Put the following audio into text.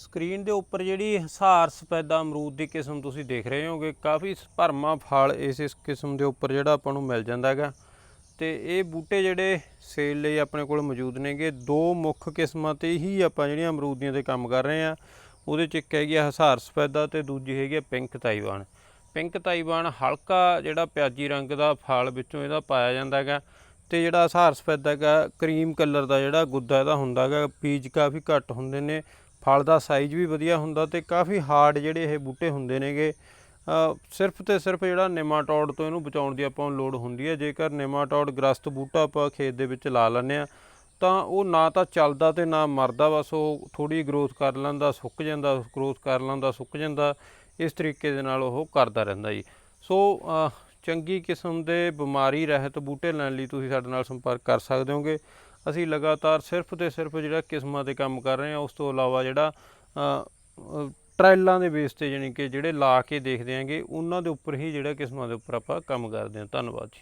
Screen ਦੇ ਉੱਪਰ ਜਿਹੜੀ ਹਿਸਾਰ ਸਫੈਦਾ ਅਮਰੂਦ ਦੀ ਕਿਸਮ ਤੁਸੀਂ ਦੇਖ ਰਹੇ ਹੋਗੇ, ਕਾਫੀ ਭਰਮਾ ਫਲ ਇਸ ਇਸ ਕਿਸਮ ਦੇ ਉੱਪਰ ਜਿਹੜਾ ਆਪਾਂ ਨੂੰ ਮਿਲ ਜਾਂਦਾ ਹੈਗਾ। ਤੇ ਇਹ ਬੂਟੇ ਜਿਹੜੇ ਸੇਲ ਲਈ ਆਪਣੇ ਕੋਲ ਮੌਜੂਦ ਨੇਗੇ। ਦੋ ਮੁੱਖ ਕਿਸਮਾਂ ਤੇ ਹੀ ਆਪਾਂ ਜਿਹੜੀਆਂ ਅਮਰੂਦੀਆਂ ਤੇ ਕੰਮ ਕਰ ਰਹੇ ਆ ਉਹਦੇ ਚ ਇੱਕ ਹੈਗੀ ਆ ਹਸਾਰ ਸਫੈਦਾ ਤੇ ਦੂਜੀ ਹੈਗੀ ਆ ਪਿੰਕ ਤਾਈਵਾਨ। ਪਿੰਕ ਤਾਈਵਾਨ ਹਲਕਾ ਜਿਹੜਾ ਪਿਆਜੀ ਰੰਗ ਦਾ ਫਲ ਵਿੱਚੋਂ ਇਹਦਾ ਪਾਇਆ ਜਾਂਦਾ ਹੈਗਾ। ਤੇ ਜਿਹੜਾ ਹਸਾਰ ਸਫੈਦਾ ਹੈਗਾ, ਕਰੀਮ ਕਲਰ ਦਾ ਜਿਹੜਾ ਗੁੱਦਾ ਇਹਦਾ ਹੁੰਦਾ ਹੈਗਾ। ਬੀਜ ਕਾਫੀ ਘੱਟ ਹੁੰਦੇ ਨੇ। ਫਲ ਦਾ ਸਾਈਜ਼ ਵੀ ਵਧੀਆ ਹੁੰਦਾ ਤੇ ਕਾਫੀ ਹਾਰਡ ਜਿਹੜੇ ਇਹ ਬੂਟੇ ਹੁੰਦੇ ਨੇਗੇ। ਸਿਰਫ ਤੇ ਸਿਰਫ ਜਿਹੜਾ ਨੇਮਾਟੋਡ ਤੋਂ ਇਹਨੂੰ ਬਚਾਉਣ ਦੀ ਆਪਾਂ ਨੂੰ ਲੋੜ ਹੁੰਦੀ ਹੈ। ਜੇਕਰ ਨੇਮਾਟੋਡ ਗ੍ਰਸਤ ਬੂਟਾ ਆਪਾਂ ਖੇਤ ਦੇ ਵਿੱਚ ਲਾ ਲੈਂਦੇ ਆ ਤਾਂ ਉਹ ਨਾ ਤਾਂ ਚੱਲਦਾ ਤੇ ਨਾ ਮਰਦਾ, ਬਸ ਉਹ ਥੋੜੀ ਗਰੋਥ ਕਰ ਲੈਂਦਾ, ਸੁੱਕ ਜਾਂਦਾ ਗਰੋਥ ਕਰ ਲੈਂਦਾ, ਸੁੱਕ ਜਾਂਦਾ, ਇਸ ਤਰੀਕੇ ਦੇ ਨਾਲ ਉਹ ਕਰਦਾ ਰਹਿੰਦਾ ਜੀ। ਸੋ ਚੰਗੀ ਕਿਸਮ ਦੇ ਬਿਮਾਰੀ ਰਹਿਤ ਬੂਟੇ ਲੈਣ ਲਈ ਤੁਸੀਂ ਸਾਡੇ ਨਾਲ ਸੰਪਰਕ ਕਰ ਸਕਦੇ ਹੋਗੇ। ਅਸੀਂ ਲਗਾਤਾਰ ਸਿਰਫ ਤੇ ਸਿਰਫ ਜਿਹੜਾ ਕਿਸਮਾਂ ਤੇ ਕੰਮ ਕਰ ਰਹੇ ਹਾਂ ਉਸ ਤੋਂ ਇਲਾਵਾ ਜਿਹੜਾ ਅ, ਟ੍ਰਾਇਲਾਂ ਦੇ ਬੇਸ ਤੇ ਜਾਣੀ ਕਿ ਜਿਹੜੇ ਲਾ ਕੇ ਦੇਖਦੇ ਆਂਗੇ ਉਹਨਾਂ ਦੇ ਉੱਪਰ ਹੀ ਜਿਹੜਾ ਕਿਸਮਾਂ ਦੇ ਉੱਪਰ ਆਪਾਂ ਕੰਮ ਕਰਦੇ ਹਾਂ। ਧੰਨਵਾਦ ਜੀ।